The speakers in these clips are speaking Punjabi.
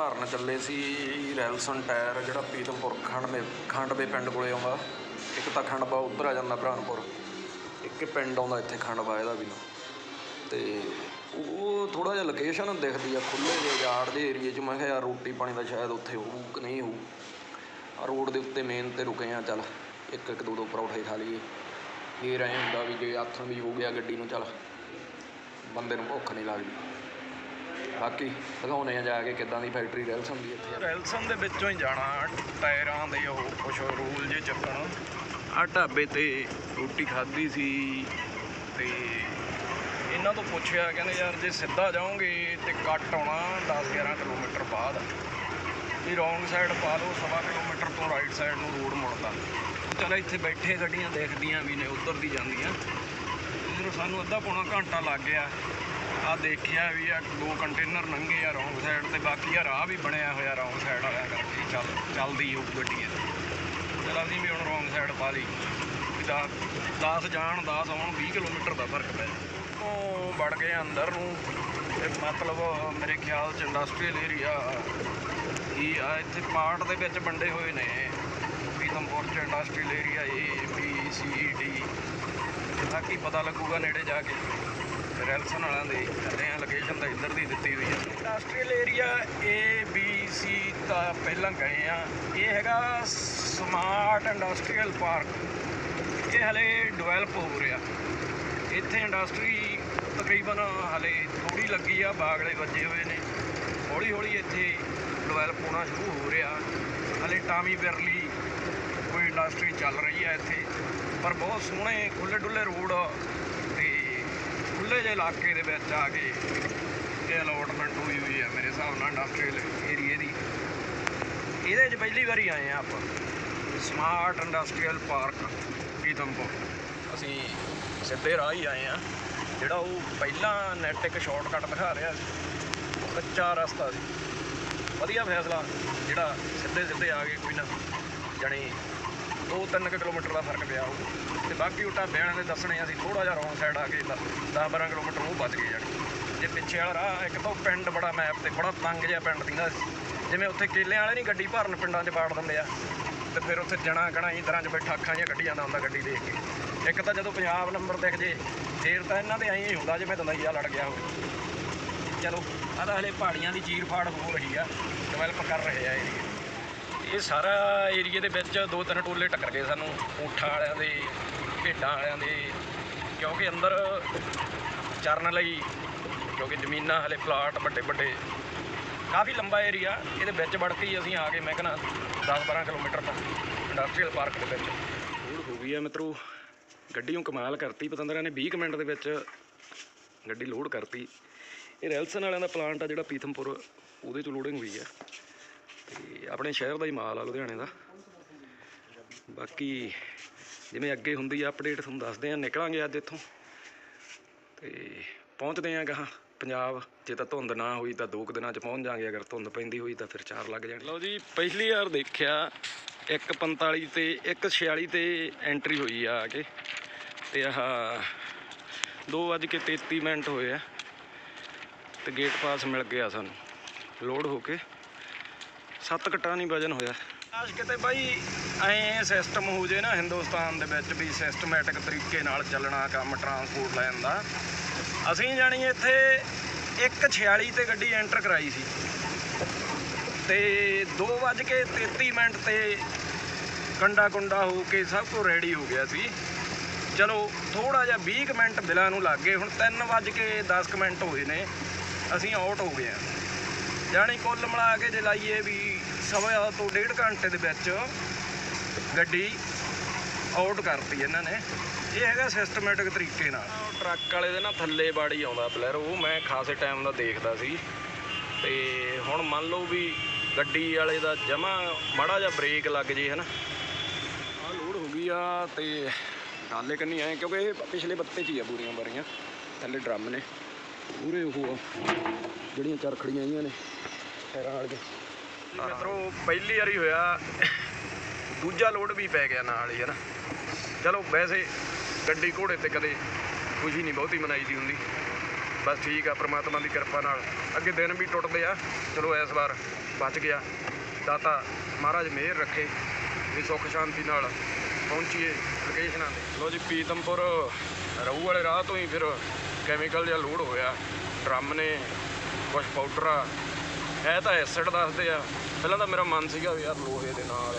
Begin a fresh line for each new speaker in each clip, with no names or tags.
ਭਾਰਨ ਚੱਲੇ ਸੀ ਰੈਲਸਨ ਟਾਇਰ, ਜਿਹੜਾ ਪੀਤਮਪੁਰ ਖੰਡਵੇ ਖੰਡਵੇ ਪਿੰਡ ਕੋਲੇ ਆਉਂਦਾ। ਇੱਕ ਤਾਂ ਖੰਡਵਾ ਉੱਧਰ ਆ ਜਾਂਦਾ ਭਰਾਨਪੁਰ, ਇੱਕ ਪਿੰਡ ਆਉਂਦਾ ਇੱਥੇ ਖੰਡਵਾ ਇਹਦਾ ਵੀ ਨਾ ਤੇ ਉਹ ਥੋੜਾ ਜਿਹਾ ਲੋਕੇਸ਼ਨ ਦਿਖਦੀ ਆ ਖੁੱਲੇ ਜਿਹੇ ਯਾਰਡ ਦੇ ਏਰੀਏ 'ਚ। ਮੈਂ ਕਿਹਾ, ਯਾਰ, ਰੋਟੀ ਪਾਣੀ ਦਾ ਸ਼ਾਇਦ ਉੱਥੇ ਹੋਊ ਕਿ ਨਹੀਂ ਹੋਊ? ਆ ਰੋਡ ਦੇ ਉੱਤੇ ਮੇਨ ਤੇ ਰੁਕੇ ਆ, ਚੱਲ, ਇੱਕ ਇੱਕ, ਦੋ ਦੋ ਪਰੌਠੇ ਖਾ ਲਈਏ। ਫੇਰ ਐਂ ਹੁੰਦਾ ਵੀ ਜੇ ਆਥਣ ਵੀ ਹੋ ਗਿਆ ਗੱਡੀ ਨੂੰ, ਚੱਲ, ਬੰਦੇ ਨੂੰ ਭੁੱਖ ਨਹੀਂ ਲੱਗਦੀ। ਬਾਕੀ ਦਿਖਾਉਣੇ ਆ ਜਾ ਕੇ ਕਿੱਦਾਂ ਦੀ ਫੈਕਟਰੀ ਰੈਲਸਨ ਦੀ ਇੱਥੇ।
ਰੈਲਸਨ ਦੇ ਵਿੱਚੋਂ ਹੀ ਜਾਣਾ, ਟਾਇਰਾਂ ਦੇ ਉਹ, ਕੁਛ ਰੂਲ ਜੇ ਚੱਕਣ। ਆ ਢਾਬੇ ਤੇ ਰੋਟੀ ਖਾਧੀ ਸੀ ਤੇ ਇਹਨਾਂ ਤੋਂ ਪੁੱਛਿਆ, ਕਹਿੰਦੇ ਯਾਰ ਜੇ ਸਿੱਧਾ ਜਾਓਗੇ ਤੇ ਕੱਟ ਆਉਣਾ 10 11 ਕਿਲੋਮੀਟਰ ਬਾਅਦ। ਵੀ ਰੋਂਗ ਸਾਈਡ ਪਾ ਲਓ, ਸਵਾ ਕਿਲੋਮੀਟਰ ਤੋਂ ਰਾਈਟ ਸਾਈਡ ਨੂੰ ਰੋਡ ਮੁੜਦਾ ਚਲ ਇੱਥੇ ਬੈਠੇ ਗੱਡੀਆਂ ਦੇਖਦੀਆਂ ਵੀ ਨੇ, ਉੱਧਰ ਦੀ ਜਾਂਦੀਆਂ। ਜਦੋਂ ਸਾਨੂੰ ਅੱਧਾ ਪੌਣਾ ਘੰਟਾ ਲੱਗ ਗਿਆ। ਆ ਦੇਖਿਆ ਵੀ ਆ, ਦੋ ਕੰਟੇਨਰ ਲੰਘੇ ਆ ਰੌਂਗ ਸਾਈਡ ਤੇ, ਬਾਕੀ ਆ ਰਾਹ ਵੀ ਬਣਿਆ ਹੋਇਆ ਰੌਂਗ ਸਾਈਡ ਵਾਲਿਆਂ ਕਰਕੇ ਚੱਲ, ਚੱਲਦੀ ਉਹ ਗੱਡੀ ਇਹ ਚਲ ਅਸੀਂ ਵੀ ਹੁਣ ਰੌਂਗ ਸਾਈਡ ਪਾ ਲਈ। 10 ਜਾਣ 10 ਆਉਣ 20 ਕਿਲੋਮੀਟਰ ਦਾ ਫ਼ਰਕ ਪੈ ਉਹ ਵੜ ਗਏ ਅੰਦਰ ਨੂੰ, ਤੇ ਮਤਲਬ ਮੇਰੇ ਖਿਆਲ ਚ ਇੰਡਸਟਰੀਅਲ ਏਰੀਆ ਹੀ ਆ, ਇੱਥੇ ਪਾਰਟ ਦੇ ਵਿੱਚ ਵੰਡੇ ਹੋਏ ਨੇ। ਪੀਤਮਪੁਰ ਚ industrial area A B C D ਬਾਕੀ ਪਤਾ ਲੱਗੂਗਾ ਨੇੜੇ ਜਾ ਕੇ। ਰੈਲਸਨ ਵਾਲਿਆਂ ਦੇ ਚੱਲੇ ਆ ਲੋਕੇਸ਼ਨ ਤਾਂ ਇੱਧਰ ਦੀ ਦਿੱਤੀ ਹੋਈ ਹੈ। Industrial area A B C ਤਾਂ ਪਹਿਲਾਂ ਗਏ ਆ ਇਹ ਹੈਗਾ ਸਮਾਰਟ ਇੰਡਸਟਰੀਅਲ ਪਾਰਕ ਇਹ ਹਲੇ ਡਿਵੈਲਪ ਹੋ ਰਿਹਾ। ਇੱਥੇ ਇੰਡਸਟਰੀ ਤਕਰੀਬਨ ਹਲੇ ਥੋੜੀ ਲੱਗੀ ਆ, ਬਾਗਲੇ ਵੱਜੇ ਹੋਏ ਨੇ। ਹੌਲੀ ਹੌਲੀ ਇੱਥੇ ਡਿਵੈਲਪ ਹੋਣਾ ਸ਼ੁਰੂ ਹੋ ਰਿਹਾ। ਹਲੇ ਟਾਮੀ ਬਿਰਲੀ ਕੋਈ ਇੰਡਸਟਰੀ ਚੱਲ ਰਹੀ ਆ ਇੱਥੇ। ਪਰ ਬਹੁਤ ਸੋਹਣੇ ਖੁੱਲੇ ਡੁੱਲੇ ਰੋਡ ਖੁੱਲੇ ਜਿਹੇ ਇਲਾਕੇ ਦੇ ਵਿੱਚ ਆ ਕੇ ਇਹ ਅਲੋਟਮੈਂਟ ਹੋਈ ਹੋਈ ਹੈ ਮੇਰੇ ਹਿਸਾਬ ਨਾਲ ਇੰਡਸਟਰੀਅਲ ਏਰੀਏ ਦੀ। ਇਹਦੇ 'ਚ ਪਹਿਲੀ ਵਾਰੀ ਆਏ ਆ ਆਪਾਂ। Smart industrial park Pitampur. ਅਸੀਂ ਸਿੱਧੇ ਰਾਹ ਹੀ ਆਏ ਆ। ਜਿਹੜਾ ਉਹ ਪਹਿਲਾਂ ਨੈਟ ਇੱਕ ਸ਼ਾਰਟਕਟ ਦਿਖਾ ਰਿਹਾ ਸੀ। ਕੱਚਾ ਰਸਤਾ ਸੀ। ਵਧੀਆ ਫੈਸਲਾ। ਜਿਹੜਾ ਸਿੱਧੇ ਸਿੱਧੇ ਆ ਗਏ ਕੋਈ ਨਾ ਜਾਣੀ 2-3 ਕਿਲੋਮੀਟਰ ਦਾ ਫ਼ਰਕ ਪਿਆ ਉਹ। ਤੇ ਬਾਕੀ ਉਹ ਢਾਬੇ ਵਾਲਿਆਂ ਦੇ ਦੱਸਣੇ ਅਸੀਂ ਥੋੜਾ ਜਿਹਾ ਰੌਂਗ ਸਾਈਡ ਆ ਕੇ 10-12 ਕਿਲੋਮੀਟਰ ਉਹ ਬਚ ਗਏ ਜਾਣੀ ਜੇ ਪਿੱਛੇ ਵਾਲਾ ਰਾਹ, ਇੱਕ ਤਾਂ ਉਹ ਪਿੰਡ ਬੜਾ ਮੈਪ ਤੇ ਬੜਾ ਤੰਗ ਜਿਹਾ ਪਿੰਡ ਦੀ ਸੀ ਜਿਵੇਂ ਉੱਥੇ ਕੇਲਿਆਂ ਵਾਲੇ ਨਹੀਂ ਗੱਡੀ ਭਰਨ ਪਿੰਡਾਂ 'ਚ ਬਾੜ ਦਿੰਦੇ ਆ, ਤੇ ਫਿਰ ਉੱਥੇ ਜਣਾ ਗਣਾ ਹੀ ਤਰ੍ਹਾਂ 'ਚ ਬੈਠਾ ਅੱਖਾਂ ਜਿਹੀਆਂ ਕੱਢੀ ਜਾਂਦਾ ਹੁੰਦਾ ਗੱਡੀ ਦੇਖ ਕੇ। ਇੱਕ ਤਾਂ ਜਦੋਂ ਪੰਜਾਬ ਨੰਬਰ ਦਿਖ ਜੇ, ਫੇਰ ਤਾਂ ਇਹਨਾਂ ਦੇ ਐਂ ਹੀ ਹੁੰਦਾ ਜਿਵੇਂ ਦੰਦਈਆ ਲੜ ਗਿਆ ਹੋਵੇ ਚਲੋ, ਆਹ ਤਾਂ ਹਲੇ ਪਹਾੜੀਆਂ ਦੀ ਚੀਰ ਫਾੜ ਹੋ ਰਹੀ ਆ ਡਿਵੈਲਪ ਕਰ ਰਹੇ ਆ ਏਰੀਆ ਇਹ ਸਾਰਾ ਏਰੀਏ ਦੇ ਵਿੱਚ ਦੋ ਤਿੰਨ ਟੋਲੇ ਟੱਕਰ ਗਏ ਸਾਨੂੰ, ਊਠਾਂ ਵਾਲਿਆਂ ਦੇ, ਭੇਡਾਂ ਵਾਲਿਆਂ ਦੇ, ਕਿਉਂਕਿ ਅੰਦਰ ਚਰਨ ਲਈ, ਕਿਉਂਕਿ ਜ਼ਮੀਨਾਂ ਹਲੇ ਪਲਾਟ ਵੱਡੇ ਵੱਡੇ। ਕਾਫੀ ਲੰਬਾ ਏਰੀਆ, ਇਹਦੇ ਵਿੱਚ ਵੜ ਕੇ ਹੀ ਅਸੀਂ ਆ ਗਏ, ਮੈਂ ਕਹਿੰਦਾ 10-12 ਕਿਲੋਮੀਟਰ ਤੱਕ ਇੰਡਸਟਰੀਅਲ ਪਾਰਕ ਦੇ ਵਿੱਚ। ਲੋਡ ਹੋ ਗਈ ਆ ਮਿੱਤਰੋ ਗੱਡੀ ਨੂੰ ਕਮਾਲ ਕਰਤੀ, ਪਤੰਦਰਾਂ ਨੇ 20 ਕੁ ਮਿੰਟ ਦੇ ਵਿੱਚ ਗੱਡੀ ਲੋਡ ਕਰਤੀ। ਇਹ ਰੈਲਸਨ ਵਾਲਿਆਂ ਦਾ ਪਲਾਂਟ ਆ ਜਿਹੜਾ ਪੀਥਮਪੁਰ, ਉਹਦੇ ਚ ਲੋਡਿੰਗ ਹੋਈ ਆ। ਤੇ ਆਪਣੇ ਸ਼ਹਿਰ ਦਾ ਹੀ ਮਾਲ ਆ, ਲੁਧਿਆਣੇ ਦਾ। ਬਾਕੀ ਜਿਵੇਂ ਅੱਗੇ ਹੁੰਦੀ ਆ ਅਪਡੇਟ ਤੁਹਾਨੂੰ ਦੱਸਦੇ ਆ, ਨਿਕਲਾਂਗੇ ਅੱਜ ਇੱਥੋਂ। ਤੇ ਪਹੁੰਚਦੇ ਆ ਗਾਹਾਂ ਪੰਜਾਬ। ਜੇ ਤਾਂ ਧੁੰਦ ਨਾ ਹੋਈ ਤਾਂ ਦੋ ਕੁ ਦਿਨਾਂ ਚ ਪਹੁੰਚ ਜਾਾਂਗੇ, ਅਗਰ ਧੁੰਦ ਪੈਂਦੀ ਹੋਈ ਤਾਂ ਫਿਰ ਚਾਰ ਲੱਗ ਜਾਣ। ਲਓ ਜੀ ਪਹਿਲੀ ਵਾਰ ਦੇਖਿਆ 145 ਤੇ 146 ਤੇ ਐਂਟਰੀ ਹੋਈ ਆ ਆ ਕੇ। ਤੇ ਆਹ 2:33 ਮਿੰਟ ਹੋਏ ਆ। ਤੇ ਗੇਟ ਪਾਸ ਮਿਲ ਗਿਆ ਸਾਨੂੰ ਲੋਡ ਹੋ ਕੇ। ਸੱਤ ਘਟਾ ਨਹੀਂ ਵਜਨ ਹੋਇਆ। ਆਸ਼ ਕਿਤੇ ਬਾਈ ਐ ਸਿਸਟਮ ਹੋ ਜੇ ਨਾ ਹਿੰਦੁਸਤਾਨ ਦੇ ਵਿੱਚ ਵੀ ਸਿਸਟਮੈਟਿਕ ਤਰੀਕੇ ਨਾਲ ਚੱਲਣਾ ਕੰਮ ਟਰਾਂਸਪੋਰਟ ਲੈਣ ਦਾ। ਅਸੀਂ ਜਾਣੀ ਇੱਥੇ 1:46 ਤੇ ਗੱਡੀ ਐਂਟਰ ਕਰਾਈ ਸੀ। ਤੇ 2:33 ਮਿੰਟ ਤੇ ਕੰਡਾ ਕੁੰਡਾ ਹੋ ਕੇ ਸਭ ਕੁਝ ਰੈਡੀ ਹੋ ਗਿਆ ਸੀ। ਚਲੋ ਥੋੜਾ ਜਿਹਾ 20 ਕੁ ਮਿੰਟ ਬਿਲਾਂ ਨੂੰ ਲੱਗ ਗਏ, ਹੁਣ 3:10 ਮਿੰਟ ਹੋਏ ਨੇ। ਅਸੀਂ ਆਊਟ ਹੋ ਗਏ ਆ ਜਾਣੀ ਕੁੱਲ ਮਿਲਾ ਕੇ ਜੇ ਲਾਈਏ ਵੀ ਸਵਾ ਤੋਂ ਡੇਢ ਘੰਟੇ ਦੇ ਵਿੱਚ ਗੱਡੀ ਆਊਟ ਕਰਤੀ ਇਹਨਾਂ ਨੇ। ਇਹ ਹੈਗਾ ਸਿਸਟਮੈਟਿਕ ਤਰੀਕੇ ਨਾਲ। ਟਰੱਕ ਵਾਲੇ ਦੇ ਨਾ ਥੱਲੇ ਬਾੜੀ ਆਉਂਦਾ ਬਲੈਰੋ ਉਹ ਮੈਂ ਖਾਸੇ ਟਾਈਮ ਦਾ ਦੇਖਦਾ ਸੀ। ਤੇ ਹੁਣ ਮੰਨ ਲਓ ਵੀ ਗੱਡੀ ਵਾਲੇ ਦਾ ਜਮਾ ਮਾੜਾ ਜਿਹਾ ਬ੍ਰੇਕ ਲੱਗ ਜੇ ਹਨਾ। ਆ ਲੋਡ ਹੋ ਗਈ ਆ ਤੇ ਨਾਲੇ ਕੰਨੀ ਆਏ ਕਿਉਂਕਿ ਇਹ ਪਿਛਲੇ ਬੱਤੇ 'ਚ ਹੀ ਆ ਬੂਰੀਆਂ ਬਾਰੀਆਂ ਥੱਲੇ ਡਰਮ ਨੇ। ਪੂਰੇ ਉਹ ਜਿਹੜੀਆਂ ਚਰਖੜੀਆਂ ਆਈਆਂ ਨੇ ਟਾਇਰਾਂ ਵਾਲੀਆਂ। ਮਿੱਤਰੋ, ਪਹਿਲੀ ਵਾਰੀ ਹੋਇਆ। ਦੂਜਾ ਲੋਡ ਵੀ ਪੈ ਗਿਆ ਨਾਲ ਹੀ ਹਨਾ ਚਲੋ, ਵੈਸੇ ਗੱਡੀ ਘੋੜੇ ਤੇ ਕਦੇ ਖੁਸ਼ੀ ਨਹੀਂ ਬਹੁਤੀ ਮਨਾਈ ਦੀ ਹੁੰਦੀ। ਬਸ ਠੀਕ ਆ, ਪ੍ਰਮਾਤਮਾ ਦੀ ਕਿਰਪਾ ਨਾਲ। ਅੱਗੇ ਦਿਨ ਵੀ ਟੁੱਟਦੇ ਆ। ਚਲੋ, ਇਸ ਵਾਰ ਬਚ ਗਿਆ। ਦਾਤਾ ਮਹਾਰਾਜ ਮਿਹਰ ਰੱਖੇ। ਵੀ ਸੁੱਖ ਸ਼ਾਂਤੀ ਨਾਲ ਪਹੁੰਚੀਏ ਲੋਕੇਸ਼ਨਾਂ ਤੇ। ਲੋ ਜੀ, ਪੀਤਮਪੁਰ ਰਹੂ ਵਾਲੇ ਰਾਹ ਤੋਂ ਹੀ ਫਿਰ ਕੈਮੀਕਲ ਜਿਹਾ ਲੋਡ ਹੋਇਆ। ਡਰਮ ਨੇ ਕੁਛ ਪਾਊਡਰ ਆ ਇਹ ਤਾਂ ਐਸਿਡ ਦੱਸਦੇ ਆ। ਪਹਿਲਾਂ ਤਾਂ ਮੇਰਾ ਮਨ ਸੀਗਾ ਵੀ ਯਾਰ ਲੋਹੇ ਦੇ ਨਾਲ।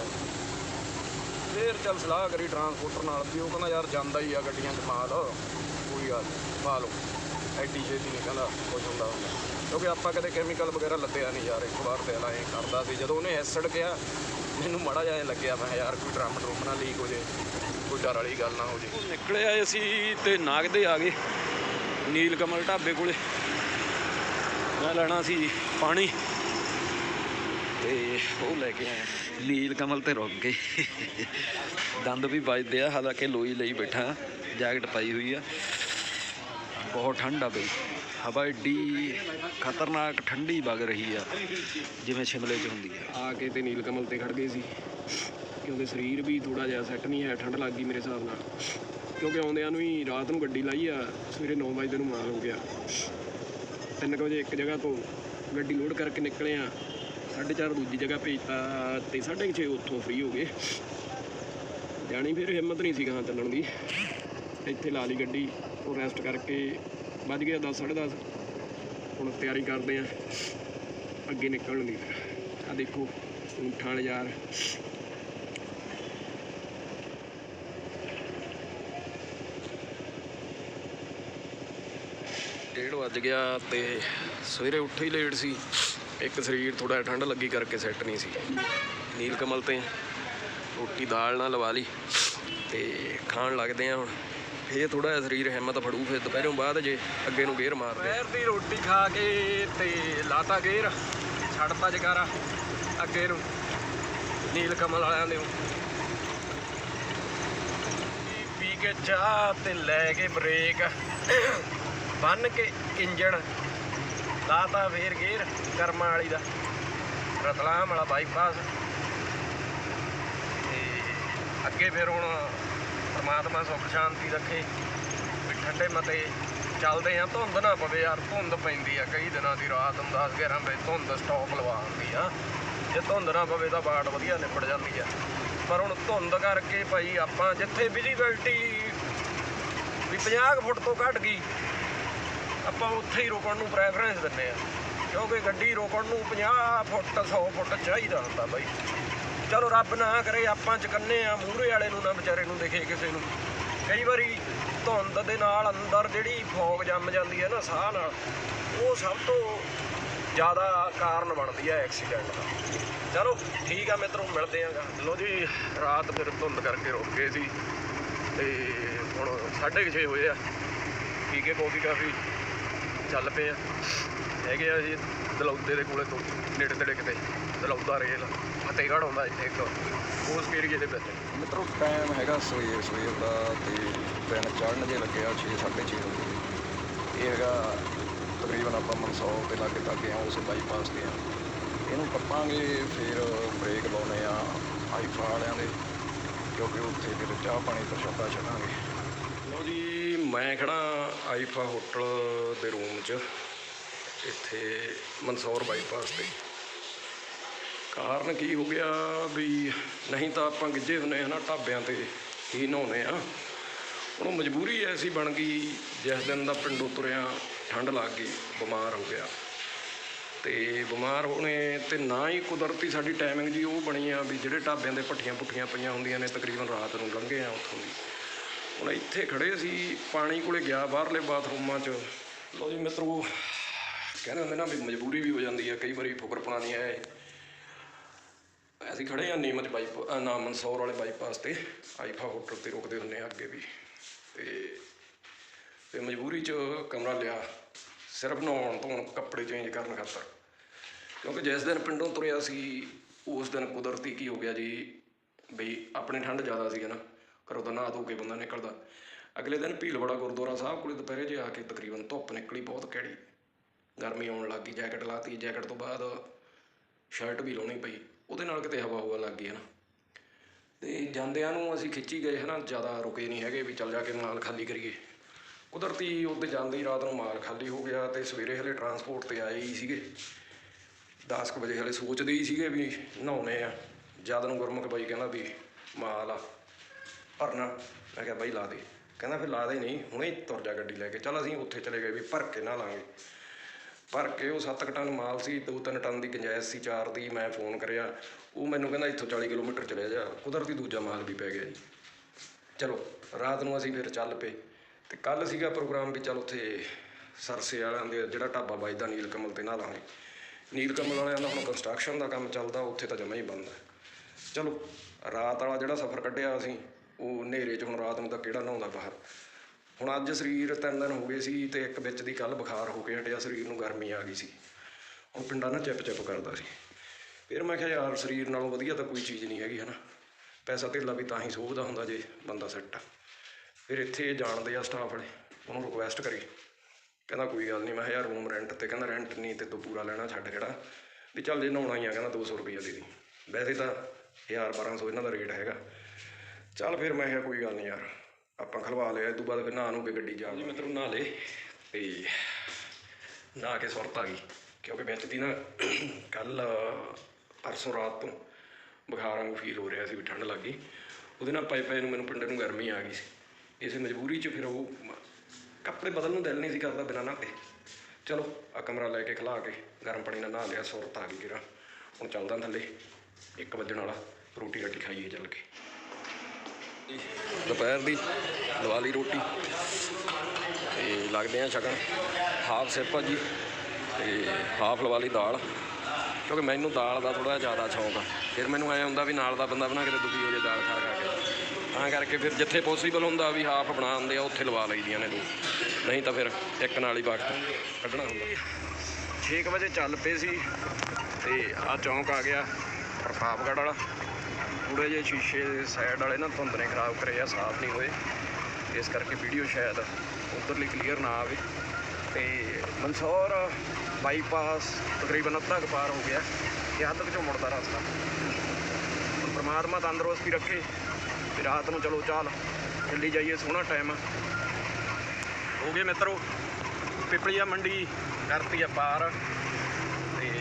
ਫੇਰ ਚੱਲ ਸਲਾਹ ਕਰੀ ਟਰਾਂਸਪੋਰਟਰ ਨਾਲ ਵੀ ਉਹ ਕਹਿੰਦਾ ਯਾਰ ਜਾਂਦਾ ਹੀ ਆ ਗੱਡੀਆਂ 'ਚ ਮਾਲ। ਕੋਈ ਗੱਲ ਨੀ, ਪਾ ਲਓ। ਐਡੀ ਛੇਤੀ ਨਹੀਂ ਕਹਿੰਦਾ ਕੁਝ ਹੁੰਦਾ ਹੁੰਦਾ। ਕਿਉਂਕਿ ਆਪਾਂ ਕਦੇ ਕੈਮੀਕਲ ਵਗੈਰਾ ਲੱਦਿਆ ਨਹੀਂ ਯਾਰ ਇੱਕ ਵਾਰ ਤੇ ਐਂ ਕਰਦਾ ਸੀ। ਜਦੋਂ ਉਹਨੇ ਐਸਿਡ ਕਿਹਾ ਮੈਨੂੰ ਮਾੜਾ ਜਿਹਾ ਲੱਗਿਆ ਮੈਂ ਯਾਰ ਕੋਈ ਡਰਮ ਡਰੂਮ ਨਾ ਲੀਕ ਹੋ ਜੇ ਕੋਈ ਡਰ ਵਾਲੀ ਗੱਲ ਨਾ ਹੋ ਜੇ। ਨਿਕਲੇ ਆਏ ਅਸੀਂ ਤੇ ਨਾਗਦੇ ਆ ਗਏ ਨੀਲ ਕਮਲ ਢਾਬੇ ਕੋਲੇ। ਮੈਂ ਲੈਣਾ ਸੀ ਪਾਣੀ। ਤੇ ਉਹ ਲੈ ਕੇ ਆਇਆ। ਨੀਲ ਕਮਲ ਤੇ ਰੁਕ ਗਏ। ਦੰਦ ਵੀ ਵੱਜਦੇ ਆ, ਹਾਲਾਂਕਿ ਲੋਈ ਲਈ ਬੈਠਾ, ਜੈਕਟ ਪਾਈ ਹੋਈ ਆ। ਬਹੁਤ ਠੰਡ ਆ ਬਈ। ਹਵਾ ਏਡੀ ਖਤਰਨਾਕ, ਠੰਡੀ ਵਗ ਰਹੀ ਆ, ਜਿਵੇਂ ਸ਼ਿਮਲੇ 'ਚ ਹੁੰਦੀ ਆ। ਆ ਕੇ ਤੇ ਨੀਲ ਕਮਲ ਤੇ ਖੜ ਗਏ ਸੀ। ਕਿਉਂਕਿ ਸਰੀਰ ਵੀ ਥੋੜਾ ਜਿਹਾ ਸੈੱਟ ਨਹੀਂ ਹੈ, ਠੰਡ ਲੱਗ ਗਈ ਮੇਰੇ ਹਿਸਾਬ ਨਾਲ। ਕਿਉਂਕਿ ਆਉਂਦਿਆਂ ਨੂੰ ਹੀ ਰਾਤ ਨੂੰ ਗੱਡੀ ਲਾਈ ਆ, ਸਵੇਰੇ 9 ਵਜੇ ਨੂੰ ਮਾਲ ਹੋ ਗਿਆ। 3 ਵਜੇ ਇੱਕ ਜਗ੍ਹਾ ਤੋਂ ਗੱਡੀ ਲੋਡ ਕਰਕੇ ਨਿਕਲੇ ਆ। 4:30 ਦੂਜੀ ਜਗ੍ਹਾ ਭੇਜਤਾ ਤੇ 6:30 ਉੱਥੋਂ ਫ੍ਰੀ ਹੋ ਗਏ। ਜਾਣੀ ਫਿਰ ਹਿੰਮਤ ਨਹੀਂ ਸੀ ਗਾਂ ਚੱਲਣ ਦੀ। ਇੱਥੇ ਲਾ ਲਈ ਗੱਡੀ, ਉਹ ਰੈਸਟ ਕਰਕੇ ਵੱਜ ਗਿਆ 10 10:30 ਹੁਣ ਤਿਆਰੀ ਕਰਦੇ ਆ, ਅੱਗੇ ਨਿਕਲਣ ਦੀ। ਆ ਦੇਖੋ, ਊਂਠਾਂ ਵਾਲੇ ਯਾਰ। ਡੇਢ ਵੱਜ ਗਿਆ ਤੇ ਸਵੇਰੇ ਉੱਠੇ ਹੀ ਲੇਟ ਸੀ। ਇੱਕ ਸਰੀਰ ਥੋੜਾ ਠੰਡ ਲੱਗੀ ਕਰਕੇ ਸੈੱਟ ਨਹੀਂ ਸੀ। ਨੀਲ ਕਮਲ ਤੇ ਰੋਟੀ ਦਾਲ ਨਾਲ ਲਵਾ ਲਈ ਤੇ ਖਾਣ ਲੱਗਦੇ ਆ ਹੁਣ। ਫੇਰ ਥੋੜਾ ਜਿਹਾ ਸਰੀਰ ਹਿੰਮਤ ਫੜੂ, ਫਿਰ ਦੁਪਹਿਰੋਂ ਬਾਅਦ ਜੇ ਅੱਗੇ ਨੂੰ ਗੇਰ ਮਾਰਦੇ ਦੁਪਹਿਰ ਦੀ ਰੋਟੀ ਖਾ ਕੇ ਤੇ ਲਾਤਾ ਗੇਰ ਛੱਡਤਾ ਜਗਾਰਾ ਅੱਗੇ ਨੂੰ, ਨੀਲ ਕਮਲ ਵਾਲਿਆਂ ਦੇ ਪੀ ਕੇ ਚਾਹ ਤੇ ਲੈ ਕੇ ਬ੍ਰੇਕ। ਬੰਨ ਕੇ ਇੰਜਣ, ਲਾਤਾ ਫੇਰ ਗੇਰ ਕਰਮਾਂ ਵਾਲੀ ਦਾ। ਰਤਲਾਮ ਵਾਲਾ ਬਾਈਪਾਸ ਤੇ ਅੱਗੇ ਫਿਰ ਹੁਣ ਪਰਮਾਤਮਾ ਸੁੱਖ ਸ਼ਾਂਤੀ ਰੱਖੇ। ਵੀ ਠੰਡੇ ਮਤੇ ਚੱਲਦੇ ਆ, ਧੁੰਦ ਨਾ ਪਵੇ ਯਾਰ, ਧੁੰਦ ਪੈਂਦੀ ਆ। ਕਈ ਦਿਨਾਂ ਦੀ ਰਾਤ ਨੂੰ 10 11 ਵਜੇ ਧੁੰਦ ਸਟਾਪ ਲਵਾ ਹੁੰਦੀ ਆ। ਜੇ ਧੁੰਦ ਨਾ ਪਵੇ ਤਾਂ ਬਾੜ ਵਧੀਆ ਨਿਪਟ ਜਾਂਦੀ ਆ। ਪਰ ਹੁਣ ਧੁੰਦ ਕਰਕੇ ਭਾਈ ਆਪਾਂ ਜਿੱਥੇ ਵਿਜ਼ੀਬਿਲਟੀ ਵੀ 50 ਕੁ ਫੁੱਟ ਤੋਂ ਘੱਟ ਗਈ। ਆਪਾਂ ਉੱਥੇ ਹੀ ਰੁਕਣ ਨੂੰ ਪ੍ਰੈਫਰੈਂਸ ਦਿੰਦੇ ਆ। ਕਿਉਂਕਿ ਗੱਡੀ ਰੁਕਣ ਨੂੰ 50 ਫੁੱਟ 100 ਫੁੱਟ ਚਾਹੀਦਾ ਹੁੰਦਾ ਬਾਈ। ਚਲੋ ਰੱਬ ਨਾ ਕਰੇ, ਆਪਾਂ ਚਕੰਨੇ ਆ, ਮੂਹਰੇ ਵਾਲੇ ਨੂੰ ਨਾ ਵਿਚਾਰੇ ਨੂੰ ਦੇਖੇ ਕਿਸੇ ਨੂੰ। ਕਈ ਵਾਰੀ ਧੁੰਦ ਦੇ ਨਾਲ ਅੰਦਰ ਜਿਹੜੀ ਫੋਗ ਜੰਮ ਜਾਂਦੀ ਹੈ ਨਾ, ਸਾਹ ਨਾਲ, ਉਹ ਸਭ ਤੋਂ ਜ਼ਿਆਦਾ ਕਾਰਨ ਬਣਦੀ ਹੈ ਐਕਸੀਡੈਂਟ ਦਾ। ਚਲੋ, ਠੀਕ ਆ ਮਿੱਤਰੋ, ਮਿਲਦੇ ਆਂਗਾ ਲੋ ਜੀ, ਰਾਤ ਫਿਰ ਧੁੰਦ ਕਰਕੇ ਰੁਕ ਗਏ ਸੀ। ਤੇ ਹੁਣ 6:30 ਹੋਏ ਆ। ਪੀ ਕੇ ਕੌਫੀ ਕਾਫੀ। ਚੱਲ ਪਏ ਆ। ਹੈਗੇ ਆ ਜੀ, ਦਲੌਦੇ ਦੇ ਕੋਲੇ ਤੋਂ, ਨੇੜੇ ਤੇੜੇ ਕਿਤੇ। ਦਲੌਦਾ ਰੇਲ ਫਤਿਹਗੜ੍ਹ ਆਉਂਦਾ ਇੱਥੇ ਇੱਕ। ਉਸ ਏਰੀਏ ਦੇ ਵਿੱਚ।
ਮਿੱਤਰੋ ਟਾਈਮ ਹੈਗਾ ਸਵੇਰ ਸਵੇਰ ਦਾ ਤੇ ਦਿਨ ਚੜ੍ਹਨ ਜੇ ਲੱਗਿਆ 6 6:30 ਹੋ ਗਏ ਇਹ ਹੈਗਾ ਤਕਰੀਬਨ ਆਪਾਂ ਮਨਸੌਰ ਦੇ ਲਾਗੇ ਤੱਕ ਆ, ਉਸ ਬਾਈਪਾਸ ਤੇ ਆ। ਇਹਨੂੰ ਕੱਪਾਂਗੇ ਫਿਰ ਬ੍ਰੇਕ ਲਾਉਨੇ ਆ ਆਈਫਾ ਵਾਲਿਆਂ ਦੇ, ਕਿਉਂਕਿ ਉੱਥੇ ਫਿਰ ਚਾਹ ਪਾਣੀ ਪ੍ਰਸ਼ਾਦਾ ਛਕਾਂਗੇ।
ਲਓ ਮੈਂ ਖੜਾ ਆਈਫਾ ਹੋਟਲ ਦੇ ਰੂਮ 'ਚ, ਇੱਥੇ ਮਨਸੌਰ ਬਾਈਪਾਸ ਤੇ। ਕਾਰਨ ਕੀ ਹੋ ਗਿਆ ਵੀ ਨਹੀਂ ਤਾਂ ਆਪਾਂ ਗਿੱਜੇ ਹੁੰਨੇ ਹਨਾ ਢਾਬਿਆਂ ਤੇ ਹੀ ਨਹਾਉਨੇ ਆ। ਉਹਨੂੰ ਮਜਬੂਰੀ ਐਸੀ ਬਣ ਗਈ, ਜਿਸ ਦਿਨ ਦਾ ਪਿੰਡੋਂ ਤੁਰਿਆ ਠੰਡ ਲੱਗ ਗਈ, ਬਿਮਾਰ ਹੋ ਗਿਆ। ਤੇ ਬਿਮਾਰ ਹੋਣੇ ਤੇ ਨਾ ਹੀ ਕੁਦਰਤੀ ਸਾਡੀ ਟਾਈਮਿੰਗ ਜੀ ਉਹ ਬਣੀ ਆ ਵੀ ਜਿਹੜੇ ਢਾਬਿਆਂ ਦੇ ਭੱਠੀਆਂ ਪੁੱਠੀਆਂ ਪਈਆਂ ਹੁੰਦੀਆਂ ਨੇ, ਤਕਰੀਬਨ ਰਾਤ ਨੂੰ ਲੰਘੇ ਆ ਉੱਥੋਂ ਦੀ। ਹੁਣ ਇੱਥੇ ਖੜੇ ਸੀ ਪਾਣੀ ਕੋਲੇ ਗਿਆ ਬਾਹਰਲੇ ਬਾਥਰੂਮਾਂ 'ਚ। ਲੋ ਜੀ ਮਿੱਤਰੋ ਕਹਿੰਦੇ ਹੁੰਦੇ ਨਾ ਵੀ ਮਜਬੂਰੀ ਵੀ ਹੋ ਜਾਂਦੀ ਆ ਕਈ ਵਾਰੀ ਫੁਕਰਪਣਾ ਨਹੀਂ ਹੈ ਅਸੀਂ ਖੜੇ ਆ ਨੀਮਚ ਬਾਈਪ ਅ, ਨਾ ਮਨਸੌਰ ਵਾਲੇ ਬਾਈਪਾਸ ਤੇ ਆਈਫਾ ਹੋਟਲ ਤੇ ਰੁਕਦੇ ਹੁੰਨੇ ਆ ਅੱਗੇ ਵੀ। ਤੇ ਤੇ ਮਜਬੂਰੀ 'ਚ ਕਮਰਾ ਲਿਆ ਸਿਰਫ ਨਹਾਉਣ ਧੋਣ ਕੱਪੜੇ ਚੇਂਜ ਕਰਨ ਖਾਤਰ। ਕਿਉਂਕਿ ਜਿਸ ਦਿਨ ਪਿੰਡੋਂ ਤੁਰਿਆ ਸੀ ਉਸ ਦਿਨ ਕੁਦਰਤੀ ਕੀ ਹੋ ਗਿਆ ਜੀ ਬਈ ਆਪਣੀ ਠੰਡ ਜ਼ਿਆਦਾ ਸੀ ਨਾ? ਘਰੋਂ ਤਾਂ ਨਹਾ ਧੋ ਕੇ ਬੰਦਾ ਨਿਕਲਦਾ। ਅਗਲੇ ਦਿਨ ਭੀਲਵਾੜਾ ਗੁਰਦੁਆਰਾ ਸਾਹਿਬ ਕੋਲੇ ਦੁਪਹਿਰੇ ਜੇ ਆ ਕੇ ਤਕਰੀਬਨ ਧੁੱਪ ਨਿਕਲੀ ਬਹੁਤ ਕਿਹੜੀ। ਗਰਮੀ ਆਉਣ ਲੱਗ ਗਈ, ਜੈਕਟ ਲਾਤੀ, ਜੈਕਟ ਤੋਂ ਬਾਅਦ ਸ਼ਰਟ ਵੀ ਲਾਉਣੀ ਪਈ। ਉਹਦੇ ਨਾਲ ਕਿਤੇ ਹਵਾ ਹੁਵਾ ਲੱਗ ਗਈ ਹੈ ਨਾ। ਤੇ ਜਾਂਦਿਆਂ ਨੂੰ ਅਸੀਂ ਖਿੱਚੀ ਗਏ ਹਨਾ ਜ਼ਿਆਦਾ ਰੁਕੇ ਨਹੀਂ ਹੈਗੇ ਵੀ ਚੱਲ ਜਾ ਕੇ ਮਾਲ ਖਾਲੀ ਕਰੀਏ। ਕੁਦਰਤੀ ਉੱਤੇ ਜਾਂਦੇ ਹੀ ਰਾਤ ਨੂੰ ਮਾਲ ਖਾਲੀ ਹੋ ਗਿਆ ਤੇ ਸਵੇਰੇ ਹਲੇ ਟਰਾਂਸਪੋਰਟ ਤੇ ਆਏ ਹੀ ਸੀਗੇ। 10 ਕੁ ਵਜੇ ਹਲੇ ਸੋਚਦੇ ਹੀ ਸੀਗੇ ਵੀ ਨਹਾਉਣੇ ਆ। ਜਦ ਨੂੰ ਗੁਰਮੁਖ ਬਾਈ ਕਹਿੰਦਾ ਵੀ ਮਾਲ ਆ। ਭਰਨਾ। ਮੈਂ ਕਿਹਾ ਬਾਈ ਲਾ ਦੇ। ਕਹਿੰਦਾ ਫਿਰ ਲਾ ਦੇ, ਨਹੀਂ, ਹੁਣੇ ਹੀ ਤੁਰ ਜਾ ਗੱਡੀ ਲੈ ਕੇ। ਚੱਲ ਅਸੀਂ ਉੱਥੇ ਚਲੇ ਗਏ ਵੀ ਭਰ ਕੇ ਨਾ ਲਾਂਗੇ। ਭਰ ਕੇ ਉਹ 7 ਟਨ ਮਾਲ ਸੀ 2-3 ਟਨ ਦੀ ਗੁੰਜਾਇਸ਼ ਸੀ, ਚਾਰ ਦੀ ਮੈਂ ਫੋਨ ਕਰਿਆ। ਉਹ ਮੈਨੂੰ ਕਹਿੰਦਾ ਇੱਥੋਂ 40 ਕਿਲੋਮੀਟਰ ਚਲੇ ਜਾ। ਕੁਦਰਤੀ ਦੂਜਾ ਮਾਲ ਵੀ ਪੈ ਗਿਆ ਜੀ। ਚਲੋ, ਰਾਤ ਨੂੰ ਅਸੀਂ ਫਿਰ ਚੱਲ ਪਏ। ਤੇ ਕੱਲ ਸੀਗਾ ਪ੍ਰੋਗਰਾਮ ਵੀ ਚੱਲ ਉੱਥੇ ਸਰਸੇ ਵਾਲਿਆਂ ਦੇ, ਜਿਹੜਾ ਢਾਬਾ ਵੱਜਦਾ ਨੀਲ ਕਮਲ ਤੇ ਨਾ ਲਾਂਗੇ। ਨੀਲ ਕਮਲ ਵਾਲਿਆਂ ਦਾ ਹੁਣ ਕੰਸਟਰਕਸ਼ਨ ਦਾ ਕੰਮ ਚੱਲਦਾ, ਉੱਥੇ ਤਾਂ ਜਮਾ ਹੀ ਬੰਦ ਹੈ। ਚਲੋ, ਰਾਤ ਵਾਲਾ ਜਿਹੜਾ ਸਫ਼ਰ ਕੱਢਿਆ ਅਸੀਂ ਉਹ ਹਨੇਰੇ 'ਚ ਹੁਣ ਰਾਤ ਨੂੰ ਤਾਂ ਕਿਹੜਾ ਨਹਾਉਂਦਾ ਬਾਹਰ। ਹੁਣ ਅੱਜ ਸਰੀਰ ਤਿੰਨ ਦਿਨ ਹੋ ਗਏ ਸੀ ਤੇ ਇੱਕ ਵਿੱਚ ਦੀ ਕੱਲ ਬੁਖਾਰ ਹੋ ਕੇ ਹਟਿਆ, ਸਰੀਰ ਨੂੰ ਗਰਮੀ ਆ ਗਈ ਸੀ। ਹੁਣ ਪਿੰਡਾਂ ਨਾ ਚਿਪ ਚਿਪ ਕਰਦਾ ਸੀ। ਫਿਰ ਮੈਂ ਕਿਹਾ, ਯਾਰ, ਸਰੀਰ ਨਾਲੋਂ ਵਧੀਆ ਤਾਂ ਕੋਈ ਚੀਜ਼ ਨਹੀਂ ਹੈਗੀ, ਹਨਾ। ਪੈਸਾ ਧੇਲਾ ਵੀ ਤਾਂ ਹੀ ਸੋਭਦਾ ਹੁੰਦਾ ਜੇ ਬੰਦਾ ਸੈੱਟ ਫਿਰ ਇੱਥੇ ਜਾਣਦੇ ਆ ਸਟਾਫ ਵਾਲੇ, ਉਹਨੂੰ ਰਿਕੁਐਸਟ ਕਰੀ। ਕਹਿੰਦਾ, ਕੋਈ ਗੱਲ ਨਹੀਂ, ਮੈਂ ਕਿਹਾ, ਯਾਰ ਰੂਮ ਰੈਂਟ ਤੇ, ਕਹਿੰਦਾ ਰੈਂਟ ਨਹੀਂ ਤੇ ਤੂੰ ਪੂਰਾ ਲੈਣਾ, ਛੱਡ ਕਿਹੜਾ ਵੀ ਚੱਲ ਜੇ ਨਹਾਉਣਾ ਹੀ ਆ, ਕਹਿੰਦਾ 200 ਰੁਪਈਆ ਦੇ ਦੀ। ਵੈਸੇ ਤਾਂ 1000 1200 ਇਹਨਾਂ ਦਾ ਰੇਟ ਹੈਗਾ। ਚੱਲ ਫਿਰ ਮੈਂ ਕਿਹਾ ਕੋਈ ਗੱਲ ਨਹੀਂ ਯਾਰ ਆਪਾਂ ਖਲਵਾ ਲਿਆ ਤੋਂ ਬਾਅਦ ਫਿਰ ਨਹਾ ਨੂੰ ਕੇ ਗੱਡੀ ਜਾ ਜੀ ਮੈਂ ਤੈਨੂੰ ਨਹਾ ਲੇ। ਤੇ ਨਹਾ ਕੇ ਸੁਰਤ ਆ ਗਈ ਕਿਉਂਕਿ ਵਿੱਚ ਦੀ ਨਾ ਕੱਲ ਪਰਸੋਂ ਰਾਤ ਤੋਂ ਬੁਖਾਰ ਵਾਂਗੂ ਫੀਲ ਹੋ ਰਿਹਾ ਸੀ ਵੀ ਠੰਡ ਲੱਗ ਗਈ। ਉਹਦੇ ਨਾਲ ਪਏ ਪਏ ਨੂੰ ਮੈਨੂੰ ਪਿੰਡੇ ਨੂੰ ਗਰਮੀ ਆ ਗਈ ਸੀ। ਇਸੇ ਮਜਬੂਰੀ 'ਚ ਫਿਰ ਉਹ ਕੱਪੜੇ ਬਦਲਣ ਨੂੰ ਦਿਲ ਨਹੀਂ ਸੀ ਕਰਦਾ ਬਿਨਾਂ ਨਹਾਤੇ ਚਲੋ ਆ ਕਮਰਾ ਲੈ ਕੇ ਖਲਾ ਕੇ ਗਰਮ ਪਾਣੀ ਨਾਲ ਨਹਾ ਲਿਆ ਸੁਰਤ ਆ ਗਈ ਕਿਰਾ ਹੁਣ ਚੱਲਦਾ ਥੱਲੇ 1 ਵਜਣ ਵਾਲਾ ਰੋਟੀ ਰਾਟੀ ਖਾਈਏ ਚੱਲ ਕੇ। ਦੁਪਹਿਰ ਦੀ ਲਵਾ ਲਈ ਰੋਟੀ। ਤੇ ਲੱਗਦੇ ਆ ਛਕਣ ਹਾਫ ਸਿਰ ਭਾਜੀ ਤੇ ਹਾਫ ਲਵਾ ਲਈ ਦਾਲ। ਕਿਉਂਕਿ ਮੈਨੂੰ ਦਾਲ ਦਾ ਥੋੜਾ ਜ਼ਿਆਦਾ ਸ਼ੌਂਕ ਆ। ਫਿਰ ਮੈਨੂੰ ਐ ਹੁੰਦਾ ਵੀ ਨਾਲ ਦਾ ਬੰਦਾ ਬਣਾ ਕੇ ਤੇ ਦੁਖੀ ਹੋ ਜੇ ਦਾਲ ਖਾ ਖਾ ਕੇ। ਤਾਂ ਕਰਕੇ ਫਿਰ ਜਿੱਥੇ ਪੋਸੀਬਲ ਹੁੰਦਾ ਵੀ ਹਾਫ ਬਣਾ ਦਿੰਦੇ ਆ, ਉੱਥੇ ਲਵਾ ਲਈਦੀਆਂ ਨੇ ਲੋਕ ਨਹੀਂ ਤਾਂ ਫਿਰ ਇੱਕ ਨਾਲ ਹੀ ਵਕਤ ਕੱਢਣਾ ਹੁੰਦਾ। 6 ਵਜੇ ਚੱਲ ਪਏ ਸੀ ਤੇ ਆ ਚੌਂਕ ਆ ਗਿਆ, ਪ੍ਰਤਾਪਗੜ੍ਹ ਵਾਲਾ। ਥੋੜੇ ਜਿਹੇ ਸ਼ੀਸ਼ੇ ਸਾਈਡ ਵਾਲੇ ਨਾ ਧੁੰਦ ਨੇ ਖਰਾਬ ਕਰੇ ਆ, ਸਾਫ਼ ਨਹੀਂ ਹੋਏ। ਇਸ ਕਰਕੇ ਵੀਡੀਓ ਸ਼ਾਇਦ ਉਧਰਲੀ ਕਲੀਅਰ ਨਾ ਆਵੇ। ਤੇ ਮਨਸੌਰ ਬਾਈਪਾਸ ਤਕਰੀਬਨ ਅੱਧਾ ਕੁ ਪਾਰ ਹੋ ਗਿਆ। ਇਹ ਅੱਧ ਵਿੱਚੋਂ ਮੁੜਦਾ ਰਸਤਾ। ਪਰਮਾਤਮਾ ਤੰਦਰੁਸਤੀ ਰੱਖੇ ਤੇ ਰਾਤ ਨੂੰ ਚਲੋ ਚਾਲ ਚੱਲੀ ਜਾਈਏ, ਸੋਹਣਾ ਟਾਈਮ ਹੋ ਗਏ ਮਿੱਤਰੋ, ਪਿਪਲੀਆ ਮੰਡੀ ਕਰਤੀ ਆ ਪਾਰ। ਤੇ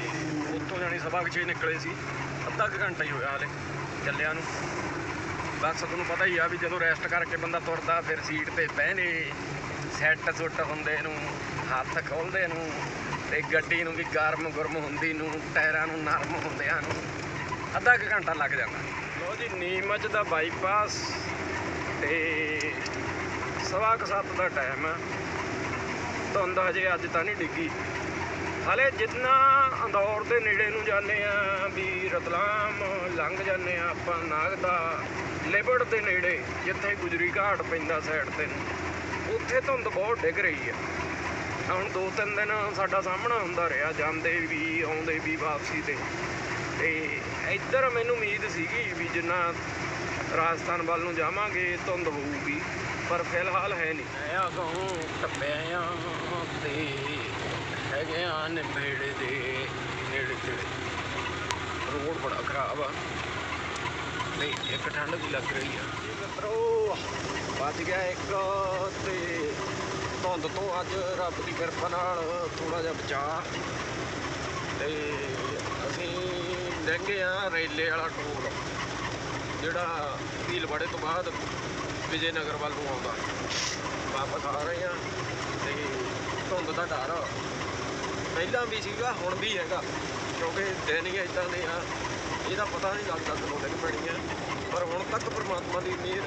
ਉੱਥੋਂ ਜਾਣੀ ਸਭਾ ਕੁ ਛੇ ਨਿਕਲੇ ਸੀ। ਅੱਧਾ ਕੁ ਘੰਟਾ ਹੀ ਹੋਇਆ ਹਲੇ। ਚੱਲਿਆ ਨੂੰ। ਬਸ ਤੁਹਾਨੂੰ ਪਤਾ ਹੀ ਆ ਵੀ ਜਦੋਂ ਰੈਸਟ ਕਰਕੇ ਬੰਦਾ ਤੁਰਦਾ, ਫਿਰ ਸੀਟ ਤੇ ਬਹਿਨੇ ਸੈੱਟ ਸੁੱਟ ਹੁੰਦੇ ਨੂੰ, ਹੱਥ ਖੋਲਦੇ ਨੂੰ, ਤੇ ਗੱਡੀ ਨੂੰ ਵੀ ਗਰਮ ਗੁਰਮ ਹੁੰਦੀ ਨੂੰ, ਟਾਇਰਾਂ ਨੂੰ ਨਰਮ ਹੁੰਦਿਆਂ ਨੂੰ, ਅੱਧਾ ਕੁ ਘੰਟਾ ਲੱਗ ਜਾਂਦਾ। ਲੋ ਜੀ, ਨੀਮਚ ਦਾ ਬਾਈਪਾਸ ਤੇ ਸਵਾ ਕੁ ਸੱਤ ਦਾ ਟਾਈਮ ਆ। ਧੁੰਦ ਹਜੇ ਅੱਜ ਤਾਂ ਨਹੀਂ ਡਿੱਗੀ। ਹਲੇ ਜਿੰਨਾ ਅੰਦੌਰ ਦੇ ਨੇੜੇ ਨੂੰ ਜਾਂਦੇ ਆ ਵੀ ਰਤਲਾਮ ਲੰਘ ਜਾਂਦੇ ਆ ਆਪਾਂ ਨਾਗਦਾ ਲਿਬੜ ਦੇ ਨੇੜੇ, ਜਿੱਥੇ ਗੁਜਰੀ ਘਾਟ ਪੈਂਦਾ ਸਾਈਡ ਤੇ ਉੱਥੇ ਧੁੰਦ ਬਹੁਤ ਡਿੱਗ ਰਹੀ ਆ। ਹੁਣ ਦੋ ਤਿੰਨ ਦਿਨ ਸਾਡਾ ਸਾਹਮਣਾ ਹੁੰਦਾ ਰਿਹਾ, ਜਾਂਦੇ ਵੀ, ਆਉਂਦੇ ਵੀ ਵਾਪਸੀ ਤੇ। ਤੇ ਇੱਧਰ ਮੈਨੂੰ ਉਮੀਦ ਸੀਗੀ ਵੀ ਜਿੰਨਾ ਰਾਜਸਥਾਨ ਵੱਲ ਨੂੰ ਜਾਵਾਂਗੇ, ਧੁੰਦ ਹੋਊਗੀ, ਪਰ ਫਿਲਹਾਲ ਹੈ ਨਹੀਂ। ਆ ਗਾਉਂ ਟੱਪਿਆਂ ਤੇ ਹੈਗੇ ਆ ਨਿਬੇੜੇ ਦੇ ਨੇੜੇ ਤੇੜੇ ਰੋਡ ਬੜਾ ਖਰਾਬ ਆ। ਨਹੀਂ, ਇੱਕ ਠੰਡ ਵੀ ਲੱਗ ਰਹੀ ਆ। ਜੀ ਮਿੱਤਰੋ, ਵੱਜ ਗਿਆ ਇੱਕ ਤੇ ਧੁੰਦ ਤੋਂ ਅੱਜ ਰੱਬ ਦੀ ਕਿਰਪਾ ਨਾਲ ਥੋੜਾ ਜਿਹਾ ਬਚਾ ਤੇ ਅਸੀਂ ਲੰਘੇ ਆ, ਰੇਲੇ ਵਾਲਾ ਟੋਲ ਜਿਹੜਾ ਭੀਲਵਾੜੇ ਤੋਂ ਬਾਅਦ ਵਿਜੇ ਨਗਰ ਵੱਲ ਨੂੰ ਆਉਂਦਾ। ਵਾਪਸ ਆ ਰਹੇ ਆ ਤੇ ਧੁੰਦ ਦਾ ਡਰ ਪਹਿਲਾਂ ਵੀ ਸੀਗਾ, ਹੁਣ ਵੀ ਹੈਗਾ। ਕਿਉਂਕਿ ਦਿਨ ਹੀ ਇਦਾਂ ਦੇ ਆ। ਇਹਦਾ ਪਤਾ ਨਹੀਂ ਲੱਗਦਾ ਕਦੋਂ ਡਿੱਗ ਪੈਣੀ ਹੈ ਪਰ ਹੁਣ ਤੱਕ ਪਰਮਾਤਮਾ ਦੀ ਮਿਹਰ